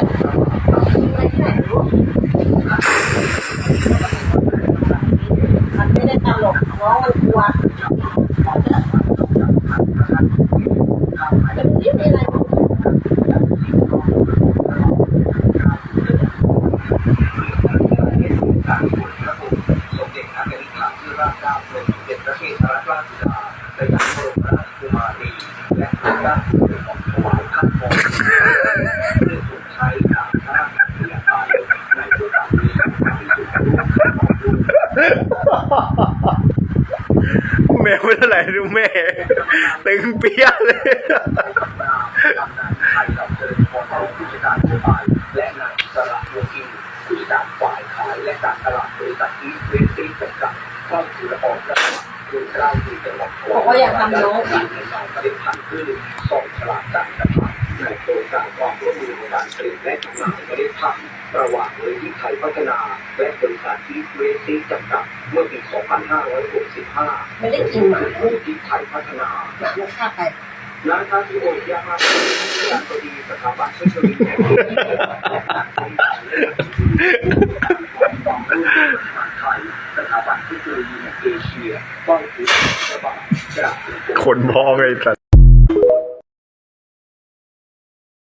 มันไม่ได้ตลกน้องมันกลัวแต่มันไม่มีอะไรสมเด็จพระนิธิาธิราชเจ้าสมเด็จพระเทพรัตนราชสุดาสยามบรมราชกุมารีและพระราชของถวายท่านองเแม่ไม่เท่าไหร่ดูแม่ตึงเปี้ยเลยกำนันไทยเราเจริญพรเราผู้จัดการทั่วไปและนายสระวงศ์อินผู้จัดการฝ่ายขายและการตลาดบริษัทอีสเวนตี้จำกัดเข้าถือออกระดับโดยเจ้าที่จังหวัดบอกว่าอย่าทำน้องการในการผลิตภัณฑ์พืชส่งฉลากการตลาดในโครงการความร่วมมือในการผลิตและจำหน่ายผลิตภัณฑ์ระหว่างบริษัทไทยพัฒนา และบริษัทอีสเวนตี้จำกัดเมื่อปี 2565ไม่ได้กินหมาบริษัทไทยพัฒนาหมามันฆ่าไปร้านค้าที่โอยามาการบดีสถาบันเทคโนโลยีแห่งประเทศไทยสถาบันเทคโนโลยีแห่งเอเชียต้องถือสถาบันจากคนมองไอ้สัส